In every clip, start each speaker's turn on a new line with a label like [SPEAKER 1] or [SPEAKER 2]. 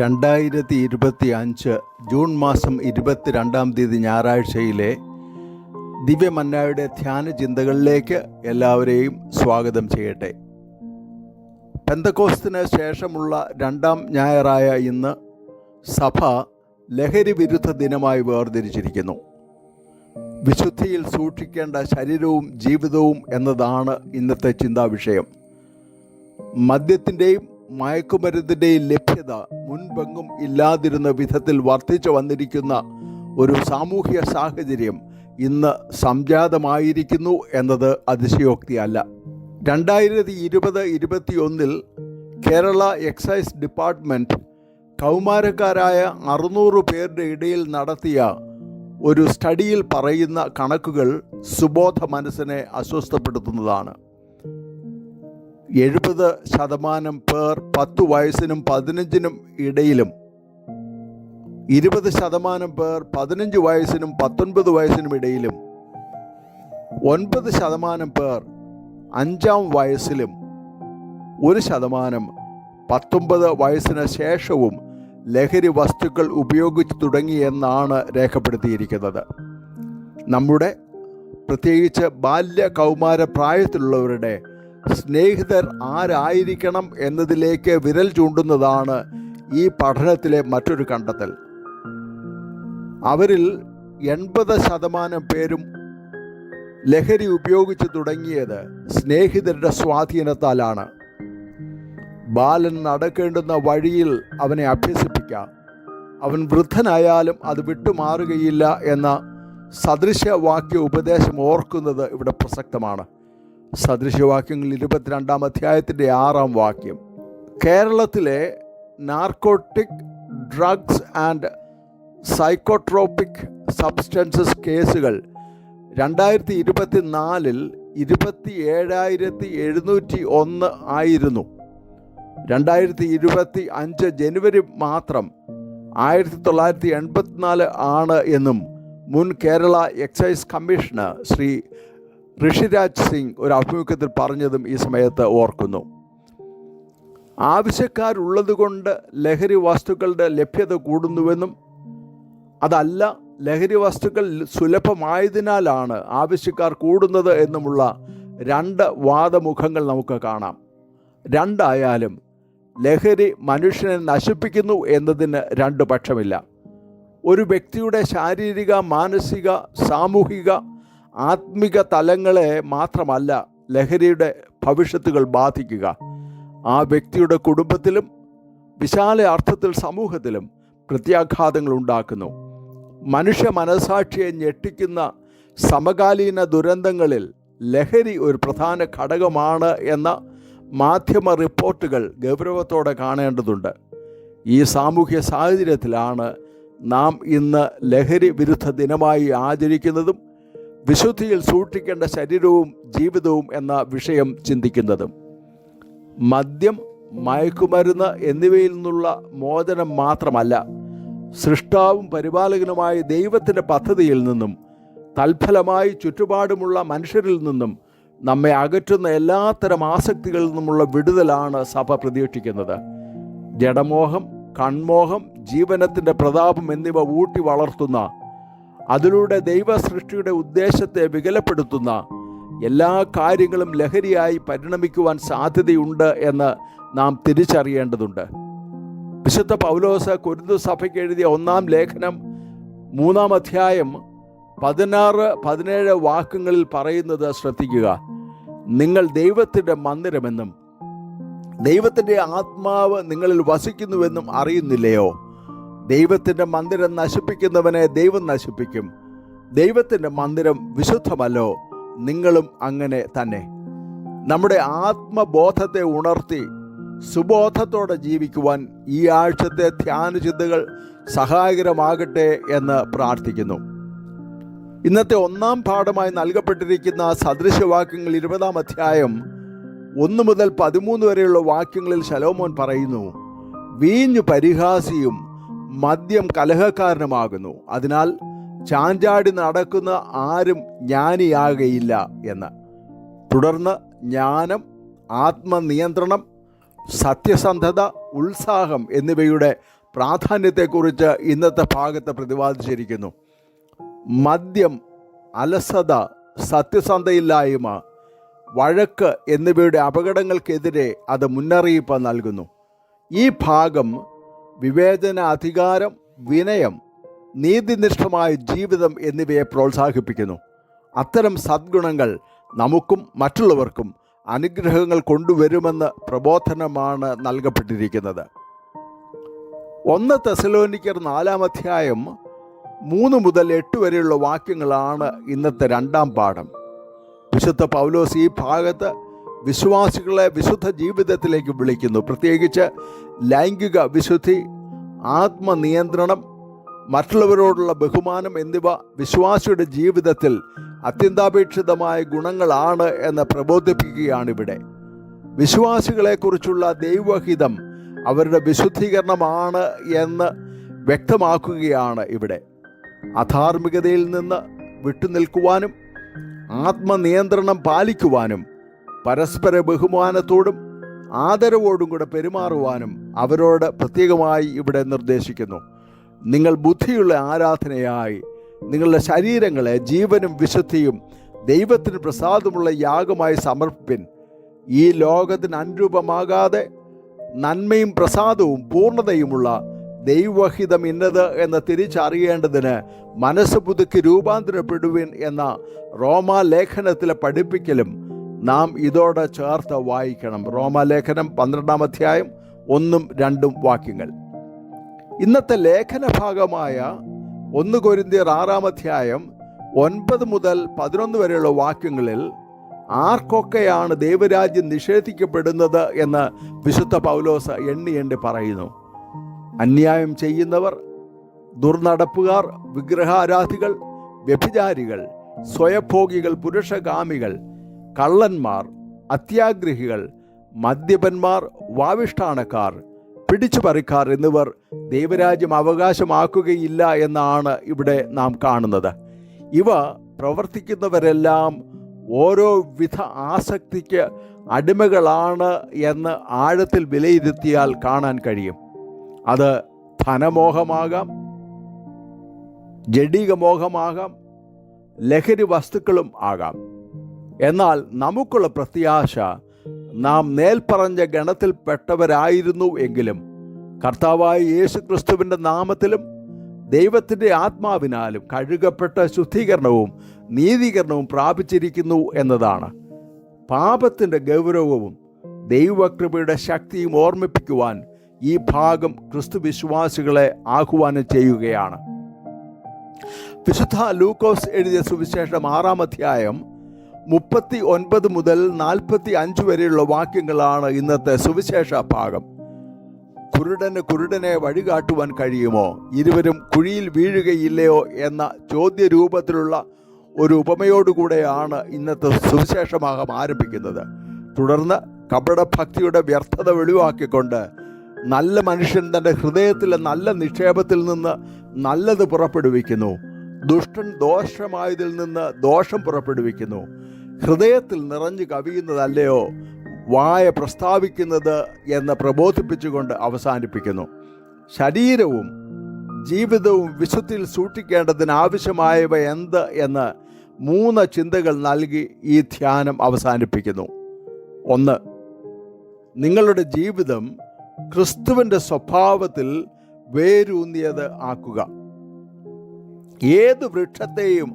[SPEAKER 1] രണ്ടായിരത്തി ഇരുപത്തി അഞ്ച് ജൂൺ മാസം ഇരുപത്തിരണ്ടാം തീയതി ഞായറാഴ്ചയിലെ ദിവ്യമന്നായുടെ ധ്യാന ചിന്തകളിലേക്ക് എല്ലാവരെയും സ്വാഗതം ചെയ്യട്ടെ. പെന്തക്കോസ്തിന് ശേഷമുള്ള രണ്ടാം ഞായറായ ഇന്ന് സഭ ലഹരി വിരുദ്ധ ദിനമായി വേർതിരിച്ചിരിക്കുന്നു. വിശുദ്ധിയിൽ സൂക്ഷിക്കേണ്ട ശരീരവും ജീവിതവും എന്നതാണ് ഇന്നത്തെ ചിന്താവിഷയം. മദ്യത്തിന്റെയും മയക്കുമരുന്നിന്റെയും ലഭ്യത മുൻപെങ്ങും ഇല്ലാതിരുന്ന വിധത്തിൽ വർദ്ധിച്ചു വന്നിരിക്കുന്ന ഒരു സാമൂഹ്യ സാഹചര്യം ഇന്ന് സംജാതമായിരിക്കുന്നു എന്നത് അതിശയോക്തിയല്ല. രണ്ടായിരത്തി ഇരുപത് ഇരുപത്തിയൊന്നിൽ കേരള എക്സൈസ് ഡിപ്പാർട്ട്മെന്റ് കൗമാരക്കാരായ അറുന്നൂറ് പേരുടെ ഇടയിൽ നടത്തിയ ഒരു സ്റ്റഡിയിൽ പറയുന്ന കണക്കുകൾ സുബോധ മനസ്സിനെ അസ്വസ്ഥപ്പെടുത്തുന്നതാണ്. എഴുപത് ശതമാനം പേർ പത്തു വയസ്സിനും പതിനഞ്ചിനും ഇടയിലും. ഇരുപത് ശതമാനം പേർ പതിനഞ്ച് വയസ്സിനും പത്തൊൻപത് വയസ്സിനും ഇടയിലും. ഒൻപത് ശതമാനം പേർ അഞ്ചാം വയസ്സിലും. ഒരു ശതമാനം പത്തൊമ്പത് വയസ്സിന് ശേഷവും ലഹരി വസ്തുക്കൾ ഉപയോഗിച്ചു തുടങ്ങിയെന്നാണ് രേഖപ്പെടുത്തിയിരിക്കുന്നത്. നമ്മുടെ പ്രത്യേകിച്ച് ബാല്യ കൗമാര പ്രായത്തിലുള്ളവരുടെ സ്നേഹിതർ ആരായിരിക്കണം എന്നതിലേക്ക് വിരൽ ചൂണ്ടുന്നതാണ് ഈ പഠനത്തിലെ മറ്റൊരു കണ്ടെത്തൽ. അവരിൽ എൺപത് ശതമാനം പേരും ലഹരി ഉപയോഗിച്ച് തുടങ്ങിയത് സ്നേഹിതരുടെ സ്വാധീനത്താലാണ്. ബാലൻ നടക്കേണ്ടുന്ന വഴിയിൽ അവനെ അഭ്യസിപ്പിക്കാം. അവൻ വൃദ്ധനായാലും അത് വിട്ടുമാറുകയില്ല എന്ന സദൃശവാക്യ ഉപദേശം ഓർക്കുന്നത് ഇവിടെ പ്രസക്തമാണ്. സദൃശവാക്യങ്ങൾ ഇരുപത്തിരണ്ടാം അധ്യായത്തിന്റെ ആറാം വാക്യം. കേരളത്തിലെ narcotic drugs and psychotropic substances കേസുകൾ രണ്ടായിരത്തി ഇരുപത്തി നാലിൽ ഇരുപത്തി ഏഴായിരത്തി എഴുന്നൂറ്റി ഒന്ന് ആയിരുന്നു. രണ്ടായിരത്തി ഇരുപത്തി അഞ്ച് ജനുവരി മാത്രം ആയിരത്തി തൊള്ളായിരത്തി എൺപത്തിനാല് ആണ് എന്നും മുൻ കേരള എക്സൈസ് കമ്മീഷണർ ശ്രീ ഋഷിരാജ് സിംഗ് ഒരു അഭിമുഖത്തിൽ പറഞ്ഞതും ഈ സമയത്ത് ഓർക്കുന്നു. ആവശ്യക്കാരുള്ളതുകൊണ്ട് ലഹരി വസ്തുക്കളുടെ ലഭ്യത കൂടുന്നുവെന്നും അതല്ല ലഹരി വസ്തുക്കൾ സുലഭമായതിനാലാണ് ആവശ്യക്കാർ കൂടുന്നത് എന്നുമുള്ള രണ്ട് വാദമുഖങ്ങൾ നമുക്ക് കാണാം. രണ്ടായാലും ലഹരി മനുഷ്യനെ നശിപ്പിക്കുന്നു എന്നതിന് രണ്ട് പക്ഷമില്ല. ഒരു വ്യക്തിയുടെ ശാരീരിക മാനസിക സാമൂഹിക ആത്മിക തലങ്ങളെ മാത്രമല്ല ലഹരിയുടെ ഭവിഷ്യത്തുകൾ ബാധിക്കുക. ആ വ്യക്തിയുടെ കുടുംബത്തിലും വിശാല അർത്ഥത്തിൽ സമൂഹത്തിലും പ്രത്യാഘാതങ്ങൾ ഉണ്ടാക്കുന്നു. മനുഷ്യ മനസാക്ഷിയെ ഞെട്ടിക്കുന്ന സമകാലീന ദുരന്തങ്ങളിൽ ലഹരി ഒരു പ്രധാന ഘടകമാണ് എന്ന മാധ്യമ റിപ്പോർട്ടുകൾ ഗൗരവത്തോടെ കാണേണ്ടതുണ്ട്. ഈ സാമൂഹ്യ സാഹചര്യത്തിലാണ് നാം ഇന്ന് ലഹരി വിരുദ്ധ ദിനമായി ആചരിക്കുന്നതും വിശുദ്ധിയിൽ സൂക്ഷിക്കേണ്ട ശരീരവും ജീവിതവും എന്ന വിഷയം ചിന്തിക്കുന്നതും. മദ്യം മയക്കുമരുന്ന് എന്നിവയിൽ നിന്നുള്ള മോചനം മാത്രമല്ല സൃഷ്ടാവും പരിപാലകനുമായ ദൈവത്തിന്റെ പദ്ധതിയിൽ നിന്നും തൽഫലമായി ചുറ്റുപാടുമുള്ള മനുഷ്യരിൽ നിന്നും നമ്മെ അകറ്റുന്ന എല്ലാത്തരം ആസക്തികളിൽ നിന്നുമുള്ള വിടുതലാണ് സഭ പ്രതീക്ഷിക്കുന്നത്. ജഡമോഹം കൺമോഹം ജീവനത്തിന്റെ പ്രതാപം എന്നിവ ഊട്ടി വളർത്തുന്ന അതിലൂടെ ദൈവ സൃഷ്ടിയുടെ ഉദ്ദേശത്തെ വികലപ്പെടുത്തുന്ന എല്ലാ കാര്യങ്ങളും ലഹരിയായി പരിണമിക്കുവാൻ സാധ്യതയുണ്ട് എന്ന് നാം തിരിച്ചറിയേണ്ടതുണ്ട്. വിശുദ്ധ പൗലോസ് കുരുന്തു സഭയ്ക്ക് എഴുതിയ ഒന്നാം ലേഖനം മൂന്നാം അധ്യായം പതിനാറ് പതിനേഴ് വാക്കുകളിൽ പറയുന്നത് ശ്രദ്ധിക്കുക. നിങ്ങൾ ദൈവത്തിന്റെ മന്ദിരമെന്നും ദൈവത്തിന്റെ ആത്മാവ് നിങ്ങളിൽ വസിക്കുന്നുവെന്നും അറിയുന്നില്ലയോ? ദൈവത്തിന്റെ മന്ദിരം നശിപ്പിക്കുന്നവനെ ദൈവം നശിപ്പിക്കും. ദൈവത്തിന്റെ മന്ദിരം വിശുദ്ധമല്ലോ. നിങ്ങളും അങ്ങനെ തന്നെ. നമ്മുടെ ആത്മബോധത്തെ ഉണർത്തി സുബോധത്തോടെ ജീവിക്കുവാൻ ഈ ആഴ്ചത്തെ ധ്യാന ചിന്തകൾ സഹായകരമാകട്ടെ എന്ന് പ്രാർത്ഥിക്കുന്നു. ഇന്നത്തെ ഒന്നാം പാഠമായി നൽകപ്പെട്ടിരിക്കുന്ന സദൃശവാക്യങ്ങൾ ഇരുപതാം അധ്യായം ഒന്ന് മുതൽ പതിമൂന്ന് വരെയുള്ള വാക്യങ്ങളിൽ ശലോമോൻ പറയുന്നു വീഞ്ഞു പരിഹാസിയും മദ്യം കലഹക്കാരനുമാകുന്നു. അതിനാൽ ചാഞ്ചാടി നടക്കുന്ന ആരും ജ്ഞാനിയാകയില്ല എന്ന്. തുടർന്ന് ജ്ഞാനം ആത്മനിയന്ത്രണം സത്യസന്ധത ഉത്സാഹം എന്നിവയുടെ പ്രാധാന്യത്തെക്കുറിച്ച് ഇന്നത്തെ ഭാഗത്ത് പ്രതിപാദിച്ചിരിക്കുന്നു. മദ്യം അലസത സത്യസന്ധയില്ലായ്മ വഴക്ക് എന്നിവയുടെ അപകടങ്ങൾക്കെതിരെ അത് മുന്നറിയിപ്പ് നൽകുന്നു. ഈ ഭാഗം വിവേചന അധികാരം വിനയം നീതിനിഷ്ഠമായ ജീവിതം എന്നിവയെ പ്രോത്സാഹിപ്പിക്കുന്നു. അത്തരം സദ്ഗുണങ്ങൾ നമുക്കും മറ്റുള്ളവർക്കും അനുഗ്രഹങ്ങൾ കൊണ്ടുവരുമെന്ന് പ്രബോധനമാണ് നൽകപ്പെട്ടിരിക്കുന്നത്. ഒന്ന് തെസലോനിക്കർ നാലാം അധ്യായം മൂന്ന് മുതൽ എട്ട് വരെയുള്ള വാക്യങ്ങളാണ് ഇന്നത്തെ രണ്ടാം പാഠം. വിശുദ്ധ പൗലോസ് ഈ ഭാഗത്ത് വിശ്വാസികളെ വിശുദ്ധ ജീവിതത്തിലേക്ക് വിളിക്കുന്നു. പ്രത്യേകിച്ച് ലൈംഗിക വിശുദ്ധി ആത്മനിയന്ത്രണം മറ്റുള്ളവരോടുള്ള ബഹുമാനം എന്നിവ വിശ്വാസിയുടെ ജീവിതത്തിൽ അത്യന്താപേക്ഷിതമായ ഗുണങ്ങളാണ് എന്ന് പ്രബോധിപ്പിക്കുകയാണിവിടെ. വിശ്വാസികളെക്കുറിച്ചുള്ള ദൈവഹിതം അവരുടെ വിശുദ്ധീകരണമാണ് എന്ന് വ്യക്തമാക്കുകയാണ് ഇവിടെ. അധാർമികതയിൽ നിന്ന് വിട്ടുനിൽക്കുവാനും ആത്മനിയന്ത്രണം പാലിക്കുവാനും പരസ്പര ബഹുമാനത്തോടും ആദരവോടും കൂടെ പെരുമാറുവാനും അവരോട് പ്രത്യേകമായി ഇവിടെ നിർദ്ദേശിക്കുന്നു. നിങ്ങൾ ബുദ്ധിയുള്ള ആരാധനയായി നിങ്ങളുടെ ശരീരങ്ങളെ ജീവനും വിശുദ്ധിയും ദൈവത്തിന് പ്രസാദമുള്ള യാഗമായി സമർപ്പിൻ ഈ ലോകത്തിന് അനുരൂപമാകാതെ നന്മയും പ്രസാദവും പൂർണതയുമുള്ള ദൈവഹിതം ഇന്നത് എന്ന് തിരിച്ചറിയേണ്ടതിന് മനസ്സ് പുതുക്കി രൂപാന്തരപ്പെടുവിൻ എന്ന റോമാലേഖനത്തിലെ പഠിപ്പിക്കലും നാം ഇതോടെ ചേർത്ത് വായിക്കണം. റോമാലേഖനം പന്ത്രണ്ടാം അധ്യായം ഒന്നും രണ്ടും വാക്യങ്ങൾ. ഇന്നത്തെ ലേഖന ഭാഗമായ ഒന്ന് കൊരിന്തിയർ ആറാം അധ്യായം ഒൻപത് മുതൽ പതിനൊന്ന് വരെയുള്ള വാക്യങ്ങളിൽ ആർക്കൊക്കെയാണ് ദൈവരാജ്യം നിഷേധിക്കപ്പെടുന്നത് എന്ന് വിശുദ്ധ പൗലോസ് എണ്ണി എണ്ണി പറയുന്നു. അന്യായം ചെയ്യുന്നവർ ദുർനടപ്പുകാർ വിഗ്രഹാരാധികൾ വ്യഭിചാരികൾ സ്വയഭോഗികൾ പുരുഷകാമികൾ കള്ളന്മാർ അത്യാഗ്രഹികൾ മദ്യപന്മാർ വാവിഷ്ഠാണക്കാർ പിടിച്ചുപറിക്കാർ എന്നിവർ ദൈവരാജ്യം അവകാശമാക്കുകയില്ല എന്നാണ് ഇവിടെ നാം കാണുന്നത്. ഇവ പ്രവർത്തിക്കുന്നവരെല്ലാം ഓരോ വിധ ആസക്തിക്ക് അടിമകളാണ് എന്ന് ആഴത്തിൽ വിലയിരുത്തിയാൽ കാണാൻ കഴിയും. അത് ധനമോഹമാകാം ജഡീകമോഹമാകാം ലഹരി വസ്തുക്കളും ആകാം. എന്നാൽ നമുക്കുള്ള പ്രത്യാശ നാം നേൽപ്പറഞ്ഞ ഗണത്തിൽപ്പെട്ടവരായിരുന്നു എങ്കിലും കർത്താവായ യേശു ക്രിസ്തുവിന്റെ നാമത്തിലും ദൈവത്തിന്റെ ആത്മാവിനാലും കഴുകപ്പെട്ട ശുദ്ധീകരണവും നീതീകരണവും പ്രാപിച്ചിരിക്കുന്നു എന്നതാണ്. പാപത്തിന്റെ ഗൗരവവും ദൈവകൃപയുടെ ശക്തിയും ഓർമ്മിപ്പിക്കുവാൻ ഈ ഭാഗം ക്രിസ്തു വിശ്വാസികളെ ആഹ്വാനം ചെയ്യുകയാണ്. വിശുദ്ധ ലൂക്കോസ് എഴുതിയ സുവിശേഷം ആറാം അധ്യായം മുപ്പത്തി ഒൻപത് മുതൽ നാൽപ്പത്തി അഞ്ച് വരെയുള്ള വാക്യങ്ങളാണ് ഇന്നത്തെ സുവിശേഷ ഭാഗം. കുരുടന് കുരുടനെ വഴികാട്ടുവാൻ കഴിയുമോ? ഇരുവരും കുഴിയിൽ വീഴുകയില്ലയോ എന്ന ചോദ്യരൂപത്തിലുള്ള ഒരു ഉപമയോടുകൂടെയാണ് ഇന്നത്തെ സുവിശേഷമാകം ആരംഭിക്കുന്നത്. തുടർന്ന് കപടഭക്തിയുടെ വ്യർത്ഥത വെളിവാക്കിക്കൊണ്ട് നല്ല മനുഷ്യൻ തന്റെ ഹൃദയത്തിലെ നല്ല നിക്ഷേപത്തിൽ നിന്ന് നല്ലത് പുറപ്പെടുവിക്കുന്നു. ദുഷ്ടൻ ദോഷമായതിൽ നിന്ന് ദോഷം പുറപ്പെടുവിക്കുന്നു. ഹൃദയത്തിൽ നിറഞ്ഞു കവിയുന്നതല്ലയോ? വായ പ്രസ്താവിക്കുന്നത് എന്ന് പ്രബോധിപ്പിച്ചുകൊണ്ട് അവസാനിപ്പിക്കുന്നു. ശരീരവും ജീവിതവും വിശുദ്ധിയിൽ സൂക്ഷിക്കേണ്ടതിന് ആവശ്യമായവ എന്ത് എന്ന് മൂന്ന് ചിന്തകൾ നൽകി ഈ ധ്യാനം അവസാനിപ്പിക്കുന്നു. ഒന്ന് നിങ്ങളുടെ ജീവിതം ക്രിസ്തുവിന്റെ സ്വഭാവത്തിൽ വേരൂന്നിയത് ആക്കുക. ഏത് വൃക്ഷത്തെയും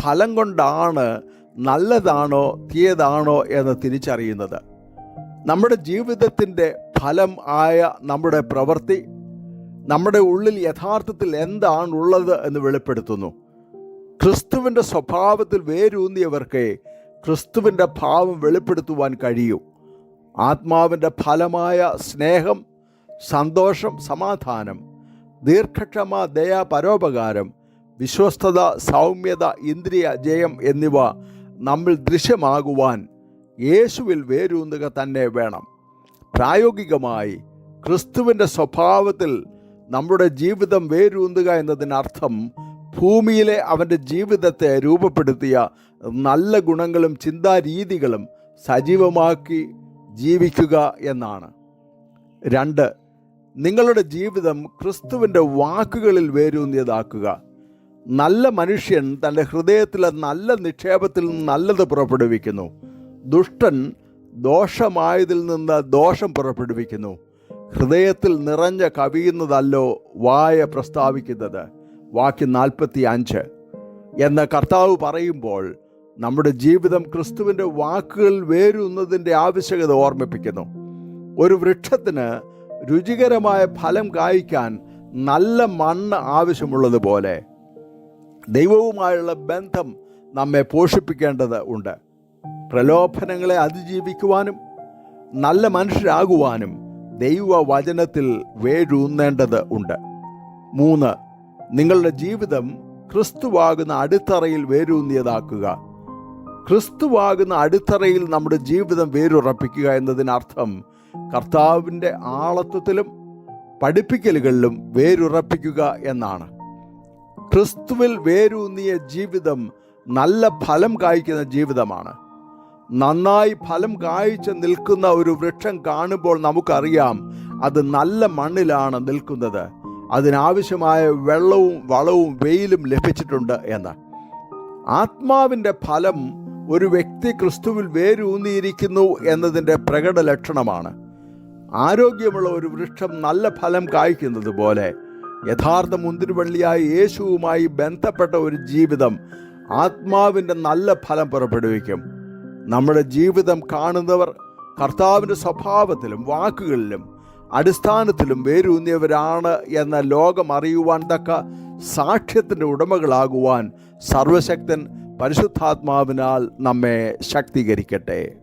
[SPEAKER 1] ഫലം കൊണ്ടാണ് നല്ലതാണോ തീയതാണോ എന്ന് തിരിച്ചറിയുന്നത്. നമ്മുടെ ജീവിതത്തിന്റെ ഫലം ആയ നമ്മുടെ പ്രവൃത്തി നമ്മുടെ ഉള്ളിൽ യഥാർത്ഥത്തിൽ എന്താണുള്ളത് എന്ന് വെളിപ്പെടുത്തുന്നു. ക്രിസ്തുവിന്റെ സ്വഭാവത്തിൽ വേരൂന്നിയവർക്ക് ക്രിസ്തുവിന്റെ ഭാവം വെളിപ്പെടുത്തുവാൻ കഴിയും. ആത്മാവിന്റെ ഫലമായ സ്നേഹം സന്തോഷം സമാധാനം ദീർഘക്ഷമ ദയ പരോപകാരം വിശ്വസ്തത സൗമ്യത ഇന്ദ്രിയ ജയം എന്നിവ നമ്മിൽ ദൃശ്യമാകുവാൻ യേശുവിൽ വേരൂന്നുക തന്നെ വേണം. പ്രായോഗികമായി ക്രിസ്തുവിന്റെ സ്വഭാവത്തിൽ നമ്മുടെ ജീവിതം വേരൂന്നുക എന്നതിനർത്ഥം ഭൂമിയിലെ അവന്റെ ജീവിതത്തെ രൂപപ്പെടുത്തിയ നല്ല ഗുണങ്ങളും ചിന്താരീതികളും സജീവമാക്കി ജീവിക്കുക എന്നാണ്. രണ്ട് നിങ്ങളുടെ ജീവിതം ക്രിസ്തുവിന്റെ വാക്കുകളിൽ വേരൂന്നിയതാക്കുക. നല്ല മനുഷ്യൻ തന്റെ ഹൃദയത്തിലെ നല്ല നിക്ഷേപത്തിൽ നിന്ന് നല്ലത് പുറപ്പെടുവിക്കുന്നു. ദുഷ്ടൻ ദോഷമായതിൽ നിന്ന് ദോഷം പുറപ്പെടുവിക്കുന്നു. ഹൃദയത്തിൽ നിറഞ്ഞ കവിയുന്നതല്ലോ വായ പ്രസ്താവിക്കുന്നത്. വാക്യം നാൽപ്പത്തി അഞ്ച് എന്ന കർത്താവ് പറയുമ്പോൾ നമ്മുടെ ജീവിതം ക്രിസ്തുവിന്റെ വാക്കുകൾ വേരുന്നതിന്റെ ആവശ്യകത ഓർമ്മിപ്പിക്കുന്നു. ഒരു വൃക്ഷത്തിന് രുചികരമായ ഫലം കായ്ക്കാൻ നല്ല മണ്ണ് ആവശ്യമുള്ളതുപോലെ ദൈവവുമായുള്ള ബന്ധം നമ്മെ പോഷിപ്പിക്കേണ്ടത് ഉണ്ട്. പ്രലോഭനങ്ങളെ അതിജീവിക്കുവാനും നല്ല മനുഷ്യരാകുവാനും ദൈവവചനത്തിൽ വേരൂന്നേണ്ടത് ഉണ്ട്. മൂന്ന് നിങ്ങളുടെ ജീവിതം ക്രിസ്തുവാകുന്ന അടിത്തറയിൽ വേരൂന്നിയതാക്കുക. ക്രിസ്തുവാകുന്ന അടിത്തറയിൽ നമ്മുടെ ജീവിതം വേരുറപ്പിക്കുക എന്നതിനർത്ഥം കർത്താവിന്റെ ആളത്വത്തിലും പഠിപ്പിക്കലുകളിലും വേരുറപ്പിക്കുക എന്നാണ്. ക്രിസ്തുവിൽ വേരൂന്നിയ ജീവിതം നല്ല ഫലം കായ്ക്കുന്ന ജീവിതമാണ്. നന്നായി ഫലം കായ്ച്ച് നിൽക്കുന്ന ഒരു വൃക്ഷം കാണുമ്പോൾ നമുക്കറിയാം അത് നല്ല മണ്ണിലാണ് നിൽക്കുന്നത്. അതിനാവശ്യമായ വെള്ളവും വളവും വെയിലും ലഭിച്ചിട്ടുണ്ട് എന്ന്. ആത്മാവിന്റെ ഫലം ഒരു വ്യക്തി ക്രിസ്തുവിൽ വേരൂന്നിയിരിക്കുന്നു എന്നതിന്റെ പ്രകട ലക്ഷണമാണ് ആരോഗ്യമുള്ള ഒരു വൃക്ഷം നല്ല ഫലം കായ്ക്കുന്നത് പോലെ യഥാർത്ഥ മുന്തിരിവള്ളിയായ യേശുവുമായി ബന്ധപ്പെട്ട ഒരു ജീവിതം ആത്മാവിന്റെ നല്ല ഫലം പുറപ്പെടുവിക്കും. നമ്മുടെ ജീവിതം കാണുന്നവർ കർത്താവിന്റെ സ്വഭാവത്തിലും വാക്കുകളിലും അടിസ്ഥാനത്തിലും വേരൂന്നിയവരാണ് എന്ന ലോകം അറിയുവാൻ തക്ക സാക്ഷ്യത്തിന്റെ ഉടമകളാകുവാൻ സർവശക്തൻ പരിശുദ്ധാത്മാവിനാൽ നമ്മെ ശക്തീകരിക്കട്ടെ.